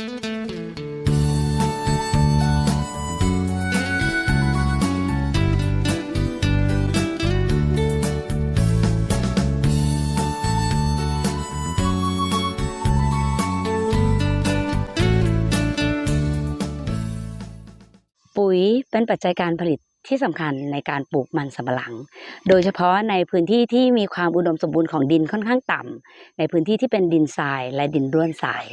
ปุ๋ยเป็นปัจจัยการผลิต ที่สำคัญในการปลูกมันสำปะหลัง โดยเฉพาะในพื้นที่ที่มีความอุดมสมบูรณ์ของดินค่อนข้างต่ำในพื้นที่ที่เป็นดินทรายและดินร่วนทราย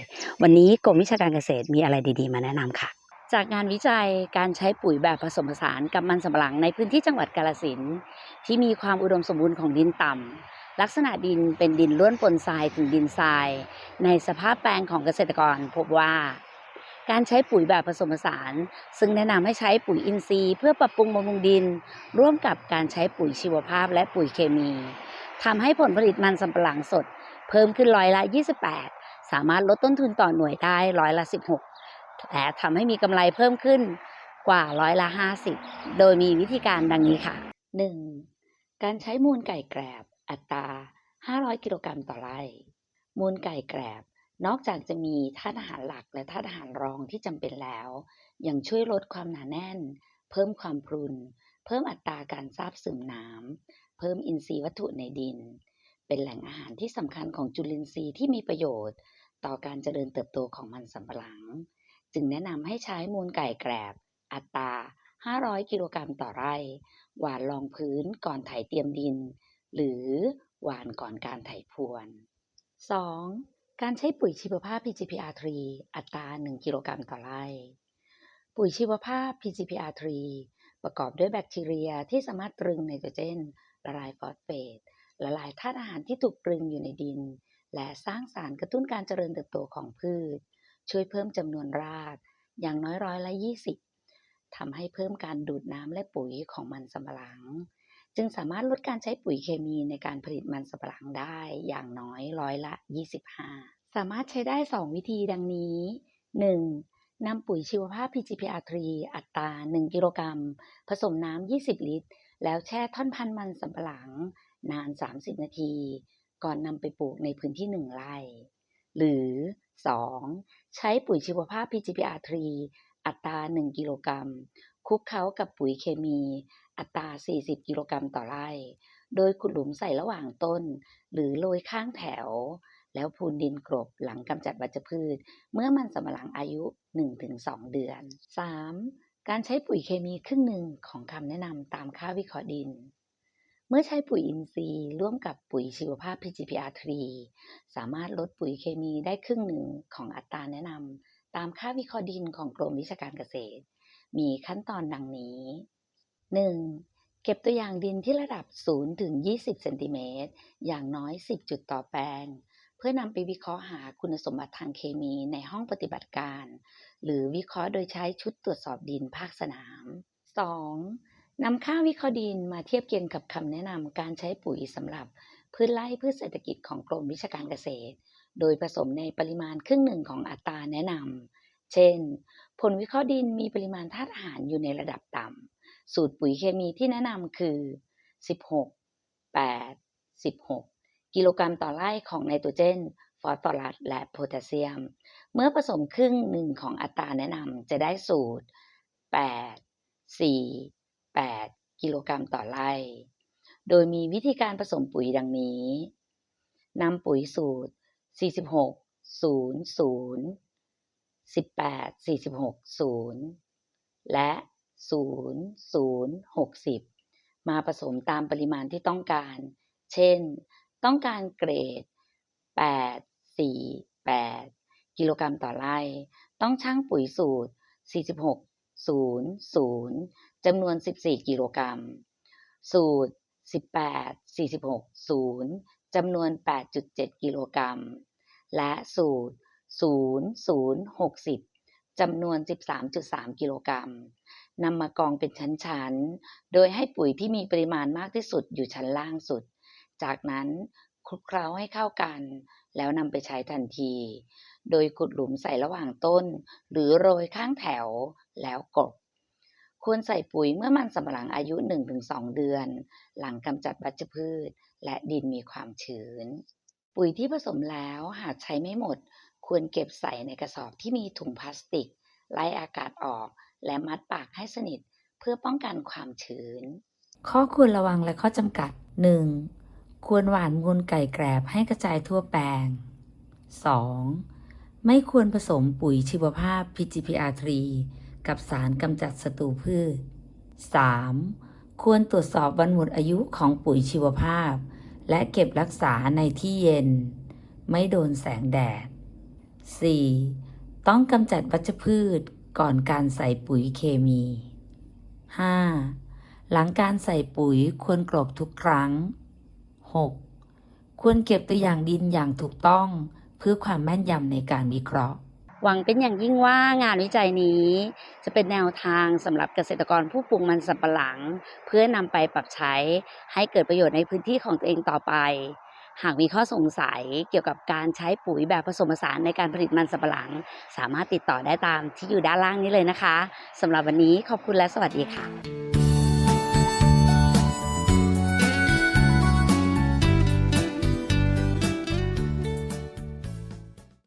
วันนี้กรมวิชาการเกษตรมีอะไรดีๆ มาแนะนำค่ะ จากงานวิจัยการใช้ปุ๋ยแบบผสมผสานกับมันสำปะหลังในพื้นที่จังหวัดกาฬสินที่มีความอุดมสมบูรณ์ของดินต่ำลักษณะดินเป็นดินร่วนปนทรายถึงดินทราย ในสภาพแปลงของเกษตรกร พบว่า การใช้ปุ๋ยแบบผสมผสาน ซึ่งแนะนำให้ใช้ปุ๋ยอินทรีย์เพื่อปรับปรุงบำรุงดิน ร่วมกับการใช้ปุ๋ยชีวภาพและปุ๋ยเคมีทำให้ผลผลิตมันสำปะหลังสด เพิ่มขึ้นร้อยละ 28 สามารถลดต้นทุนต่อหน่วยได้ร้อยละ 16 และทำให้มีกำไรเพิ่มขึ้นกว่าร้อยละ 50 โดยมีวิธีการดังนี้ค่ะ 1. การใช้มูลไก่แกรบ อัตรา 500 กิโลกรัมต่อไร่ มูลไก่แกรบ นอกจากจะมีธาตุอาหารหลักและธาตุอาหารรองที่จำเป็นแล้ว ยังช่วยลดความหนาแน่น เพิ่มความพรุน เพิ่มอัตราการซาบซึมน้ำ เพิ่มอินทรีย์วัตถุในดิน เป็นแหล่งอาหารที่สำคัญของจุลินทรีย์ที่มีประโยชน์ ต่อการเจริญเติบโตของมันสำปะหลัง จึงแนะนำให้ใช้มูลไก่แกรบ อัตรา 500 กิโลกรัมต่อไร่ หว่านรองพื้นก่อนไถเตรียมดิน หรือหว่านก่อนการไถพรวน 2. การใช้ปุ๋ยชีวภาพ PGPR3 อัตรา 1 กิโลกรัมต่อไร่ ปุ๋ยชีวภาพ PGPR3 ประกอบด้วยแบคทีเรียที่สามารถตรึงไนโตรเจน ละลายฟอสเฟต ละลายธาตุอาหารที่ถูกตรึงอยู่ในดิน และสร้างสารกระตุ้นการเจริญเติบโตของพืช ช่วยเพิ่มจำนวนราก อย่างน้อยร้อยละ 20ทำให้เพิ่มการดูดน้ำและปุ๋ยของมันสำปะหลัง จึงสามารถลดการใช้ปุ๋ยเคมีในการผลิตมันสำปะหลังได้อย่างน้อยร้อยละ 25 สามารถใช้ได้ 2 วิธีดังนี้ 1. นำปุ๋ยชีวภาพ PGPR3 อัตรา 1 กิโลกรัม ผสมน้ำ 20 ลิตร แล้วแช่ท่อนพันธุ์มันสำปะหลัง นาน 30 นาที ก่อนนำไปปลูกในพื้นที่ 1 ไร่ หรือ 2. ใช้ปุ๋ยชีวภาพ PGPR3 อัตรา 1 กิโลกรัม คลุกเคล้ากับปุ๋ยเคมี อัตรา 40 กิโลกรัมต่อไร่ โดยขุดหลุมใส่ระหว่างต้น หรือโรยข้างแถว แล้วพูนดินกลบหลังกำจัดวัชพืช เมื่อมันสำหลังอายุ 1-2 เดือน 3. การใช้ปุ๋ยเคมีครึ่งหนึ่งของคำแนะนำตามค่าวิเคราะห์ดิน เมื่อใช้ปุ๋ยอินทรีย์ร่วมกับปุ๋ยชีวภาพ PGPR3 สามารถลดปุ๋ยเคมีได้ครึ่งหนึ่งของอัตราแนะนำตามค่าวิเคราะห์ดินของกรมวิชาการเกษตร มีขั้นตอนดังนี้ 1. เก็บตัวอย่างดินที่ระดับ 0 ถึง 20 เซนติเมตร อย่างน้อย 10 จุดต่อแปลง เพื่อนำไปวิเคราะห์หาคุณสมบัติทางเคมีในห้องปฏิบัติการ หรือวิเคราะห์โดยใช้ชุดตรวจสอบดินภาคสนาม 2. นำค่าวิเคราะห์ดินมาเทียบเคียงกับคำแนะนำการใช้ปุ๋ยสำหรับพืชไร่พืชเศรษฐกิจของกรมวิชาการเกษตร โดยผสมในปริมาณครึ่งหนึ่งของอัตราแนะนำเช่น ผลวิเคราะห์ดินมีปริมาณธาตุอาหารอยู่ในระดับต่ำสูตรปุ๋ยเคมีที่แนะนำคือ 16 8 16 กิโลกรัมต่อไร่ของไนโตรเจน ฟอสฟอรัส และโพแทสเซียม เมื่อผสมครึ่งหนึ่งของอัตราแนะนำจะได้สูตร 8 4 8 กิโลกรัมต่อไร่ โดยมีวิธีการผสมปุ๋ยดังนี้นำปุ๋ยสูตร 46 0 0 18 46 0 และ 0 0 60 มาผสมตามปริมาณที่ต้องการ เช่น ต้องการเกรด 8 4 8 กิโลกรัมต่อไร่ ต้องชั่งปุ๋ยสูตร 46 0 0 จำนวน 14 กิโลกรัม สูตร 18 46 0 จำนวน 8.7 กิโลกรัม และสูตร 0 0 60 จำนวน 13.3 กิโลกรัมนำมากองเป็นชั้น ๆ โดยให้ปุ๋ยที่มีปริมาณมากที่สุดอยู่ชั้นล่างสุด จากนั้นคลุกเคล้าให้เข้ากัน แล้วนำไปใช้ทันที โดยขุดหลุมใส่ระหว่างต้น หรือโรยข้างแถวแล้วกบควรใส่ปุ๋ยเมื่อมันสำปะหลังอายุ 1-2 เดือน หลังกำจัดวัชพืช และดินมีความชื้น ปุ๋ยที่ผสมแล้วหากใช้ไม่หมด ควรเก็บใส่ในกระสอบที่มีถุงพลาสติก ไล่อากาศออก และมัดปากให้สนิท เพื่อป้องกันความชื้น ข้อควรระวังและข้อจำกัด 1. ควรหว่านมูลไก่แกรบให้กระจายทั่วแปลง 2. ไม่ควรผสมปุ๋ยชีวภาพ PGPR3 กับสารกำจัดศัตรูพืช 3. ควรตรวจสอบวันหมดอายุของปุ๋ยชีวภาพ และเก็บรักษาในที่เย็น ไม่โดนแสงแดด 4. ต้องกำจัดวัชพืชก่อนการใส่ปุ๋ยเคมี 5. หลังการใส่ปุ๋ยควรกลบทุกครั้ง 6. ควรเก็บตัวอย่างดินอย่างถูกต้องเพื่อความแม่นยำในการวิเคราะห์ หวังเป็นอย่างยิ่งว่างานวิจัยนี้ จะเป็นแนวทางสำหรับเกษตรกรผู้ปลูกมันสำปะหลัง เพื่อนำไปปรับใช้ให้เกิดประโยชน์ในพื้นที่ของตัวเองต่อไป หากมีข้อสงสัยเกี่ยวกับการใช้ปุ๋ยแบบผสมผสานในการผลิตมันสำปะหลัง สามารถติดต่อได้ตามที่อยู่ด้านล่างนี้เลยนะคะสำหรับวันนี้ขอบคุณและสวัสดีค่ะ